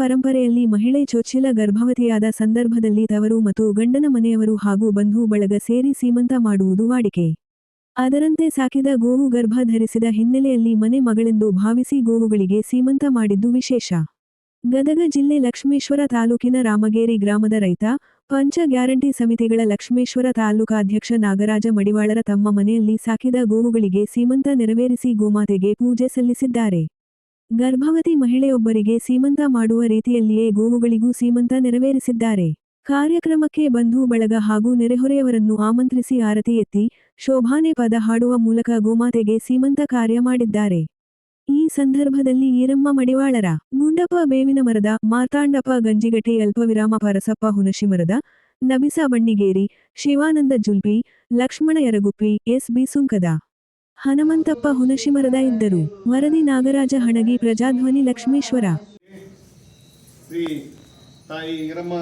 ಪರಂಪರೆಯಲ್ಲಿ ಮಹಿಳೆ ಚೊಚ್ಚಿಲ ಗರ್ಭವತಿಯಾದ ಸಂದರ್ಭದಲ್ಲಿ ತವರು ಮತ್ತು ಗಂಡನ ಮನೆಯವರು ಹಾಗೂ ಬಂಧು ಬಳಗ ಸೇರಿ ಸೀಮಂತ ಮಾಡುವುದು ವಾಡಿಕೆ. ಅದರಂತೆ ಸಾಕಿದ ಗೋವು ಗರ್ಭ ಧರಿಸಿದ ಹಿನ್ನೆಲೆಯಲ್ಲಿ ಮನೆ ಮಗಳೆಂದು ಭಾವಿಸಿ ಗೋವುಗಳಿಗೆ ಸೀಮಂತ ಮಾಡಿದ್ದು ವಿಶೇಷ. ಗದಗ ಜಿಲ್ಲೆ ಲಕ್ಷ್ಮೇಶ್ವರ ತಾಲೂಕಿನ ರಾಮಗೇರಿ ಗ್ರಾಮದ ರೈತ, ಪಂಚ ಗ್ಯಾರಂಟಿ ಸಮಿತಿಗಳ ಲಕ್ಷ್ಮೇಶ್ವರ ತಾಲೂಕಾಧ್ಯಕ್ಷ ನಾಗರಾಜ ಮಡಿವಾಳರ ತಮ್ಮ ಮನೆಯಲ್ಲಿ ಸಾಕಿದ ಗೋವುಗಳಿಗೆ ಸೀಮಂತ ನೆರವೇರಿಸಿ ಗೋಮಾತೆಗೆ ಪೂಜೆ ಸಲ್ಲಿಸಿದ್ದಾರೆ. ಗರ್ಭವತಿ ಮಹಿಳೆಯೊಬ್ಬರಿಗೆ ಸೀಮಂತ ಮಾಡುವ ರೀತಿಯಲ್ಲಿಯೇ ಗೋವುಗಳಿಗೂ ಸೀಮಂತ ನೆರವೇರಿಸಿದ್ದಾರೆ. ಕಾರ್ಯಕ್ರಮಕ್ಕೆ ಬಂಧು, ಬಳಗ ಹಾಗೂ ನೆರೆಹೊರೆಯವರನ್ನು ಆಮಂತ್ರಿಸಿ ಆರತಿ ಎತ್ತಿ, ಶೋಭಾನೆ ಪದ ಹಾಡುವ ಮೂಲಕ ಗೋಮಾತೆಗೆ ಸೀಮಂತ ಕಾರ್ಯ ಮಾಡಿದ್ದಾರೆ. ಈ ಸಂದರ್ಭದಲ್ಲಿ ಈರಮ್ಮ ಮಡಿವಾಳರ, ಗುಂಡಪ್ಪ ಬೇವಿನ ಮರದ, ಮಾರ್ತಾಂಡಪ್ಪ ಗಂಜಿಗಟ್ಟಿ, ಅಲ್ಪವಿರಾಮ ಪರಸಪ್ಪ ಹುಣಶಿಮರದ ನಬಿಸಾ ಬಣ್ಣಿಗೇರಿ, ಶಿವಾನಂದ ಜುಲ್ಪಿ, ಲಕ್ಷ್ಮಣ ಯರಗುಪ್ಪಿ, ಎಸ್ ಬಿ ಸುಂಕದ. ಹನುಮಂತಪ್ಪ ಹುಣಶಿಮರದ ಇದ್ದರು. ವರದಿ ನಾಗರಾಜ ಹಣಗಿ ಪ್ರಜಾಧ್ವನಿ ಲಕ್ಷ್ಮೇಶ್ವರ. ಶ್ರೀ ತಾಯಿ ಈರಮ್ಮ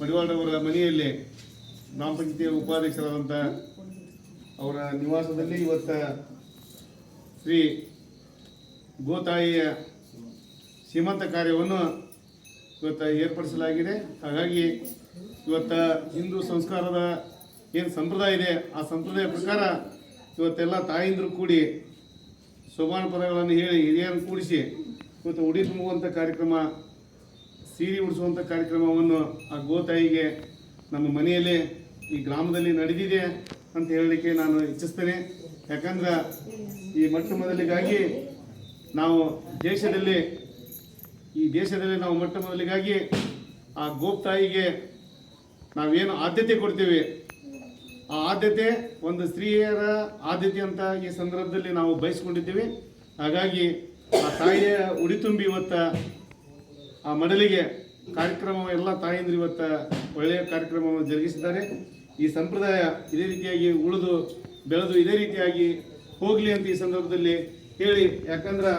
ಮಡಿವಾಡವರ ಮನೆಯಲ್ಲಿ ಗ್ರಾಮ ಪಂಚಾಯತಿಯ ಉಪಾಧ್ಯಕ್ಷರಾದಂಥ ಅವರ ನಿವಾಸದಲ್ಲಿ ಇವತ್ತ ಶ್ರೀ ಗೋತಾಯಿಯ ಸೀಮಂತ ಕಾರ್ಯವನ್ನು ಇವತ್ತು ಏರ್ಪಡಿಸಲಾಗಿದೆ. ಹಾಗಾಗಿ ಇವತ್ತ ಹಿಂದೂ ಸಂಸ್ಕಾರದ ಏನು ಸಂಪ್ರದಾಯ ಇದೆ, ಆ ಸಂಪ್ರದಾಯ ಪ್ರಕಾರ ಇವತ್ತೆಲ್ಲ ತಾಯಿಂದರು ಕೂಡಿ ಸೋಮಾನ ಪದಗಳನ್ನು ಹೇಳಿ ಹಿರಿಯರನ್ನು ಕೂಡಿಸಿ ಇವತ್ತು ಉಡಿ ತುಂಬುವಂಥ ಕಾರ್ಯಕ್ರಮ, ಸೀರೆ ಉಡಿಸುವಂಥ ಕಾರ್ಯಕ್ರಮವನ್ನು ಆ ಗೋತಾಯಿಗೆ ನಮ್ಮ ಮನೆಯಲ್ಲೇ ಈ ಗ್ರಾಮದಲ್ಲಿ ನಡೆದಿದೆ ಅಂತ ಹೇಳಲಿಕ್ಕೆ ನಾನು ಇಚ್ಛಿಸ್ತೇನೆ. ಯಾಕಂದ್ರೆ ಈ ಮೊಟ್ಟ ಮೊದಲಿಗಾಗಿ ನಾವು ದೇಶದಲ್ಲಿ, ಈ ದೇಶದಲ್ಲಿ ನಾವು ಮೊಟ್ಟ ಮೊದಲಿಗಾಗಿ ಆ ಗೋಪ್ತಾಯಿಗೆ ನಾವೇನು ಆದ್ಯತೆ ಕೊಡ್ತೀವಿ ಆ ಆದ್ಯತೆ ಒಂದು ಸ್ತ್ರೀಯರ ಆದ್ಯತೆ ಅಂತ ಈ ಸಂದರ್ಭದಲ್ಲಿ ನಾವು ಬಯಸ್ಕೊಂಡಿದ್ದೀವಿ. ಹಾಗಾಗಿ ಆ ತಾಯಿಯ ಉಡಿ ತುಂಬಿ ಇವತ್ತ ಆ ಮಡಲಿಗೆ ಕಾರ್ಯಕ್ರಮ, ಎಲ್ಲ ತಾಯಂದಿರು ಇವತ್ತ ಒಳ್ಳೆಯ ಕಾರ್ಯಕ್ರಮವನ್ನು ಜರುಗಿಸಿದ್ದಾರೆ. ಈ ಸಂಪ್ರದಾಯ ಇದೇ ರೀತಿಯಾಗಿ ಉಳಿದು, ಬೆಳೆದು ಇದೇ ರೀತಿಯಾಗಿ ಹೋಗಲಿ ಅಂತ ಈ ಸಂದರ್ಭದಲ್ಲಿ ಹೇಳಿ, ಯಾಕಂದ್ರೆ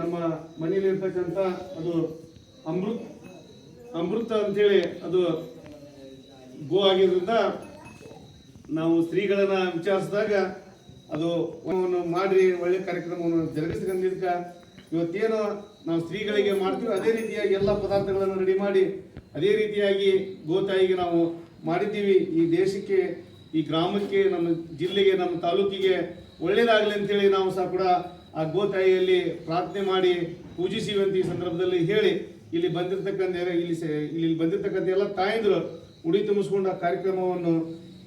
ನಮ್ಮ ಮನೆಯಲ್ಲಿರ್ತಕ್ಕಂಥ ಅದು ಅಮೃತ್, ಅಮೃತ ಅಂತೇಳಿ ಅದು ಗೋ ಆಗಿರೋದ್ರಿಂದ ನಾವು ಸ್ತ್ರೀಗಳನ್ನ ವಿಚಾರಿಸಿದಾಗ ಅದು ಮಾಡಿ ಒಳ್ಳೆ ಕಾರ್ಯಕ್ರಮವನ್ನು ಜರುಗಿಸಿಕೊಂಡಿದ್ದಕ್ಕೆ ಇವತ್ತೇನು ನಾವು ಸ್ತ್ರೀಗಳಿಗೆ ಮಾಡ್ತೀವಿ ಅದೇ ರೀತಿಯಾಗಿ ಎಲ್ಲ ಪದಾರ್ಥಗಳನ್ನು ರೆಡಿ ಮಾಡಿ, ಅದೇ ರೀತಿಯಾಗಿ ಗೋತಾಯಿಗೆ ನಾವು ಮಾಡಿದ್ದೀವಿ. ಈ ದೇಶಕ್ಕೆ, ಈ ಗ್ರಾಮಕ್ಕೆ, ನಮ್ಮ ಜಿಲ್ಲೆಗೆ, ನಮ್ಮ ತಾಲೂಕಿಗೆ ಒಳ್ಳೇದಾಗಲಿ ಅಂತೇಳಿ ನಾವು ಸಹ ಕೂಡ ಆ ಗೋತಾಯಿಯಲ್ಲಿ ಪ್ರಾರ್ಥನೆ ಮಾಡಿ ಪೂಜಿಸಿವಿ ಅಂತ ಈ ಸಂದರ್ಭದಲ್ಲಿ ಹೇಳಿ, ಇಲ್ಲಿ ಬಂದಿರತಕ್ಕಂಥ ಇಲ್ಲಿ ಇಲ್ಲಿ ಬಂದಿರತಕ್ಕಂಥ ಎಲ್ಲ ತಾಯಂದಿರು ಉಡಿ ತುಂಬಿಸ್ಕೊಂಡು ಆ ಕಾರ್ಯಕ್ರಮವನ್ನು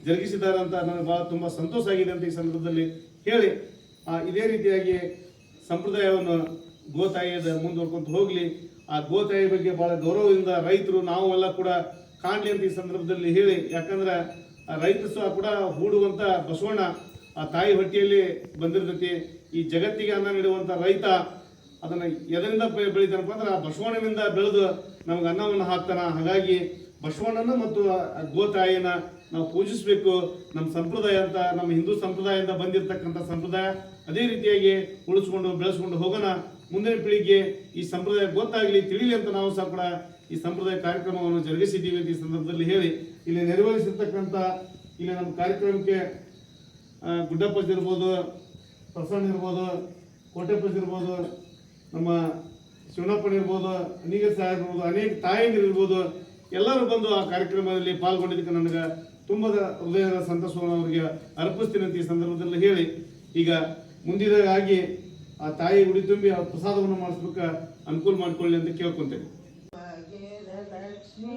ಜರುಗಿಸಿದ್ದಾರೆ ಅಂತ ನನಗೆ ಬಹಳ ತುಂಬ ಸಂತೋಷ ಆಗಿದೆ ಅಂತ ಈ ಸಂದರ್ಭದಲ್ಲಿ ಹೇಳಿ ಇದೇ ರೀತಿಯಾಗಿ ಸಂಪ್ರದಾಯವನ್ನು ಗೋತಾಯಿಯದ ಮುಂದುವರ್ಕೊಂತ ಹೋಗಲಿ. ಆ ಗೋತಾಯಿ ಬಗ್ಗೆ ಬಹಳ ಗೌರವದಿಂದ ರೈತರು, ನಾವು ಎಲ್ಲ ಕೂಡ ಕಾಣಲಿ ಅಂತ ಈ ಸಂದರ್ಭದಲ್ಲಿ ಹೇಳಿ, ಯಾಕಂದ್ರೆ, ಆ ರೈತರು ಸಹ ಕೂಡ ಹೂಡುವಂತ ಬಸವಣ್ಣ ಆ ತಾಯಿ ಹೊಟ್ಟೆಯಲ್ಲಿ ಬಂದಿರ್ತೈತಿ. ಈ ಜಗತ್ತಿಗೆ ಅನ್ನ ನೀಡುವಂತ ರೈತ, ಅದನ್ನ ಎದರಿಂದ ಬೆಳಿತಾನಪ್ಪ ಅಂದ್ರೆ ಆ ಬಸವಣ್ಣನಿಂದ ಬೆಳೆದು ನಮ್ಗೆ ಅನ್ನವನ್ನು ಹಾಕ್ತಾನ. ಹಾಗಾಗಿ ಬಸವಣ್ಣನ ಮತ್ತು ಗೋತಾಯಿನ ನಾವು ಪೂಜಿಸಬೇಕು. ನಮ್ಮ ಸಂಪ್ರದಾಯ ಅಂತ, ನಮ್ಮ ಹಿಂದೂ ಸಂಪ್ರದಾಯದಿಂದ ಬಂದಿರತಕ್ಕಂಥ ಸಂಪ್ರದಾಯ ಅದೇ ರೀತಿಯಾಗಿ ಉಳಿಸ್ಕೊಂಡು, ಬೆಳೆಸ್ಕೊಂಡು ಹೋಗೋಣ. ಮುಂದಿನ ಪೀಳಿಗೆ ಈ ಸಂಪ್ರದಾಯ ಗೊತ್ತಾಗಲಿ, ತಿಳಿಲಿ ಅಂತ ನಾವು ಸಹ ಕೂಡ ಈ ಸಂಪ್ರದಾಯ ಕಾರ್ಯಕ್ರಮವನ್ನು ಜರುಗಿಸಿದ್ದೀವಿ ಅಂತ ಈ ಸಂದರ್ಭದಲ್ಲಿ ಹೇಳಿ. ಇಲ್ಲಿ ನೆರವೇರಿಸಿರ್ತಕ್ಕಂಥ, ಇಲ್ಲಿ ನಮ್ಮ ಕಾರ್ಯಕ್ರಮಕ್ಕೆ ಗುಡ್ಡಪ್ಪಜ್ ಇರ್ಬೋದು, ಪ್ರಸನ್ನ ಇರ್ಬೋದು ಕೋಟೆಪ್ಪಜ್ ಇರ್ಬೋದು, ನಮ್ಮ ಶಿವನಪ್ಪನ ಇರ್ಬೋದು ಅನೇಕ ಸಹ ಇರ್ಬೋದು, ಅನೇಕ ತಾಯಿಂದಿರ್ಬೋದು ಎಲ್ಲರೂ ಬಂದು ಆ ಕಾರ್ಯಕ್ರಮದಲ್ಲಿ ಪಾಲ್ಗೊಂಡಿದ್ದಕ್ಕೆ ನನಗೆ ತುಂಬದ ಹೃದಯದ ಸಂತಸವನ್ನು ಅವರಿಗೆ ಅರ್ಪಿಸ್ತೀನಿ ಅಂತ ಈ ಸಂದರ್ಭದಲ್ಲಿ ಹೇಳಿ. ಈಗ ಮುಂದಿದಾಗಿ ಆ ತಾಯಿ ಉಡಿ ತುಂಬಿ ಆ ಪ್ರಸಾದವನ್ನು ಮಾಡಿಸ್ಬೇಕ ಅನುಕೂಲ ಮಾಡ್ಕೊಳ್ಳಿ ಅಂತ ಕೇಳ್ಕೊಂತೇನೆ. ಲಕ್ಷ್ಮೀ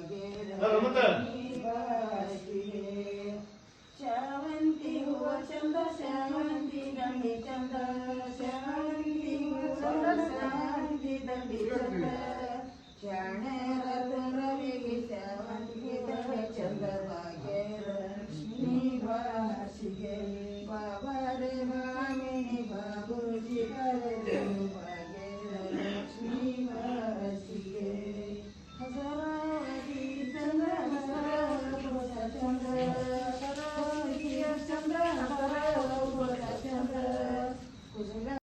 ಶಿಖರಲೆವು ಭಾಗ್ಯ ಬಾಸಿಗೆ ಶಾವಂತಿ ಹೂವ